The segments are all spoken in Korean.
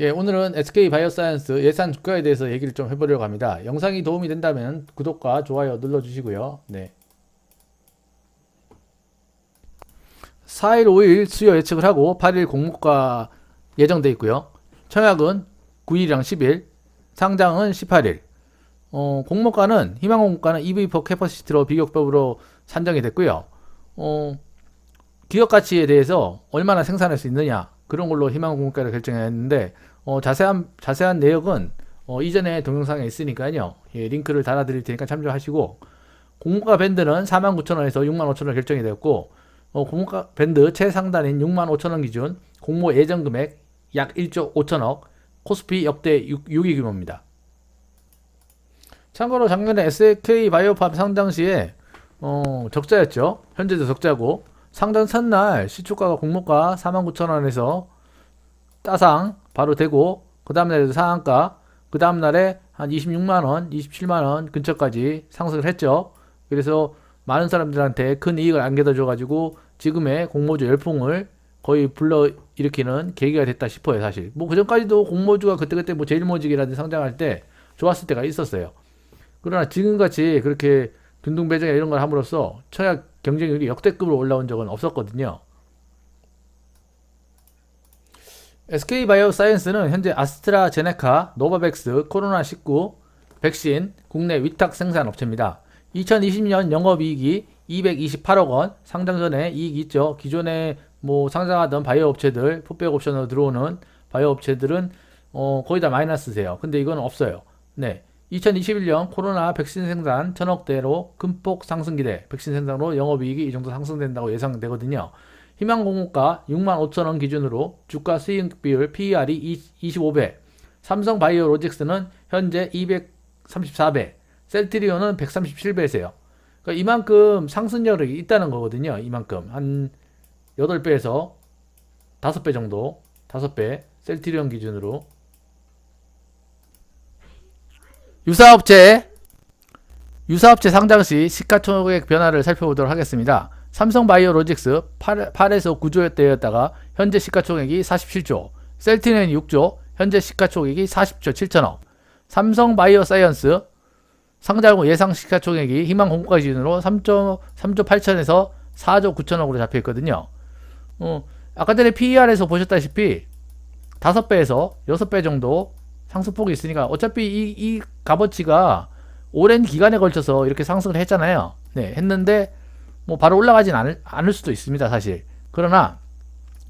예, 오늘은 SK 바이오사이언스 예산 주가에 대해서 얘기를 좀 해보려고 합니다. 영상이 도움이 된다면 구독과 좋아요 눌러주시고요. 네. 4일, 5일 수요 예측을 하고 8일 공모가 예정돼 있고요. 청약은 9일이랑 10일, 상장은 18일. 어, 공모가는 희망 공모가는 EV4 캐퍼시티로 비교법으로 산정이 됐고요. 어, 기업 가치에 대해서 얼마나 생산할 수 있느냐 그런 걸로 희망 공모가를 결정했는데 어, 자세한 자세한 내역은 어, 이전에 동영상에 있으니까요. 예, 링크를 달아드릴 테니까 참조하시고 공모가 밴드는 49,000원에서 65,000원 결정이 되었고 어, 공모가 밴드 최상단인 65,000원 기준 공모 예정 금액 약 1조 5천억 코스피 역대 6, 6위 규모입니다. 참고로 작년에 SK 바이오팜 상장 시에 어, 적자였죠. 현재도 적자고 상장 첫날 시초가가 공모가 49,000원에서 따상 바로 되고 그 다음날에도 상한가 그 다음날에 한 26만원 27만원 근처까지 상승을 했죠. 그래서 많은 사람들한테 큰 이익을 안겨다 줘 가지고 지금의 공모주 열풍을 거의 불러 일으키는 계기가 됐다 싶어요 사실. 뭐 그전까지도 공모주가 그때그때 뭐 제일모직이라든지 상장할 때 좋았을 때가 있었어요. 그러나 지금같이 그렇게 균등 배정이나 이런 걸 함으로써 청약 경쟁률이 역대급으로 올라온 적은 없었거든요 SK 바이오 사이언스는 현재 아스트라제네카, 노바백스, 코로나19 백신 국내 위탁 생산 업체입니다. 2020년 영업이익이 228억 원, 상장 전에 이익이 있죠. 기존에 뭐 상장하던 바이오 업체들, 풋백 옵션으로 들어오는 바이오 업체들은 어, 거의 다 마이너스세요. 근데 이건 없어요. 네. 2021년 코로나 백신 생산 천억대로 큰폭 상승 기대, 백신 생산으로 영업이익이 이 정도 상승된다고 예상되거든요. 희망 공모가 65,000원 기준으로 주가 수익 비율 PER이 25배, 삼성 바이오로직스는 현재 234배, 셀트리온은 137배세요. 그러니까 이만큼 상승력이 있다는 거거든요. 이만큼 한 8배에서 5배 정도, 5배 셀트리온 기준으로 유사업체 유사업체 상장 시 시가총액 변화를 살펴보도록 하겠습니다. 삼성 바이오로직스 8, 8에서 9조대였다가 현재 시가총액이 47조, 셀티넨 6조, 현재 시가총액이 40조 7천억, 삼성 바이오사이언스 상장 후 예상 시가총액이 희망 공고가 기준으로 3조 3조 8천에서 4조 9천억으로 잡혀 있거든요. 어, 아까 전에 PER에서 보셨다시피 5배에서 6배 정도 상승폭이 있으니까 어차피 이, 이 값어치가 오랜 기간에 걸쳐서 이렇게 상승을 했잖아요. 네, 했는데 뭐 바로 올라가진 않을, 않을 수도 있습니다, 사실. 그러나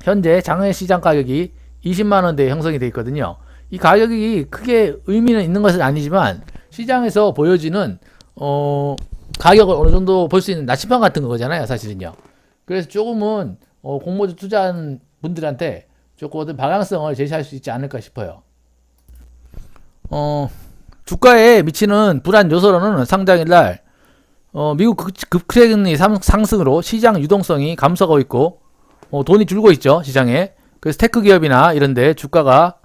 현재 장외 시장 가격이 20만 원대에 형성이 되어 있거든요. 이 가격이 크게 의미는 있는 것은 아니지만 시장에서 보여지는 어 가격을 어느 정도 볼 수 있는 나침반 같은 거잖아요, 사실은요. 그래서 조금은 어 공모주 투자한 분들한테 조금 어떤 방향성을 제시할 수 있지 않을까 싶어요. 어 주가에 미치는 불안 요소로는 상장일 날 어, 미국 급- 급등이 상승으로 시장 유동성이 감소하고 있고 어, 돈이 줄고 있죠 시장에 그래서 테크 기업이나 이런데 주가가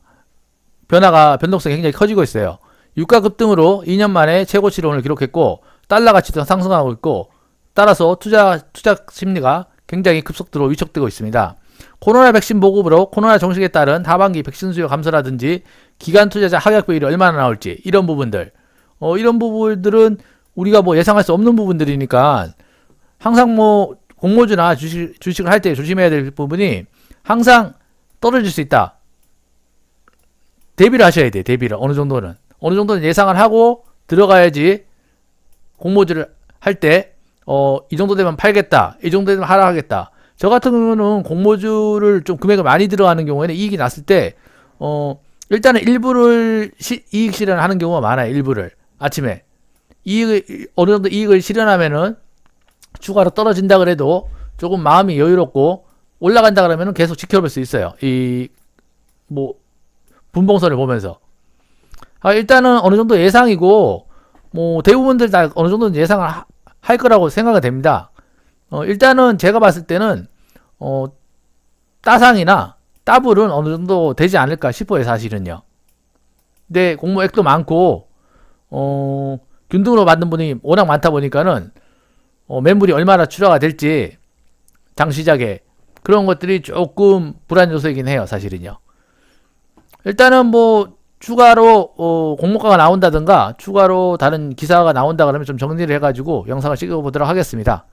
변화가 변동성이 굉장히 커지고 있어요 유가 급등으로 2년 만에 최고치를 기록했고 달러 가치도 상승하고 있고 따라서 투자 투자 심리가 굉장히 급속도로 위축되고 있습니다. 코로나 백신 보급으로 코로나 종식에 따른 하반기 백신 수요 감소라든지 기간 투자자 하락 비율이 얼마나 나올지 이런 부분들 어, 이런 부분들은 우리가 뭐 예상할 수 없는 부분들이니까 항상 뭐 공모주나 주식, 주식을 할 때 조심해야 될 부분이 항상 떨어질 수 있다. 대비를 하셔야 돼. 대비를 어느 정도는 어느 정도는 예상을 하고 들어가야지 공모주를 할 때 어, 이 정도 되면 팔겠다. 이 정도 되면 하락하겠다. 저 같은 경우는 공모주를 좀 금액을 많이 들어가는 경우에는 이익이 났을 때 어, 일단은 일부를 시, 이익 실현하는 경우가 많아요. 일부를 아침에 이익을 어느 정도 이익을 실현하면은 추가로 떨어진다 그래도 조금 마음이 여유롭고 올라간다 그러면은 계속 지켜볼 수 있어요. 이 뭐 분봉선을 보면서 아 일단은 어느 정도 예상이고 뭐 대부분들 다 어느 정도 예상을 하- 할 거라고 생각이 됩니다. 어 일단은 제가 봤을 때는 어, 따상이나 따블은 어느 정도 되지 않을까 싶어요, 사실은요. 근데 공모액도 많고, 어, 균등으로 받는 분이 워낙 많다 보니까는, 어, 매물이 얼마나 출하가 될지, 장 시작에, 그런 것들이 조금 불안 요소이긴 해요, 사실은요. 일단은 뭐, 추가로, 어, 공모가가 나온다든가, 추가로 다른 기사가 나온다 그러면 좀 정리를 해가지고 영상을 찍어보도록 하겠습니다.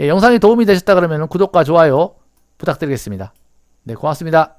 예, 영상이 도움이 되셨다 그러면 구독과 좋아요, 부탁드리겠습니다. 네, 고맙습니다.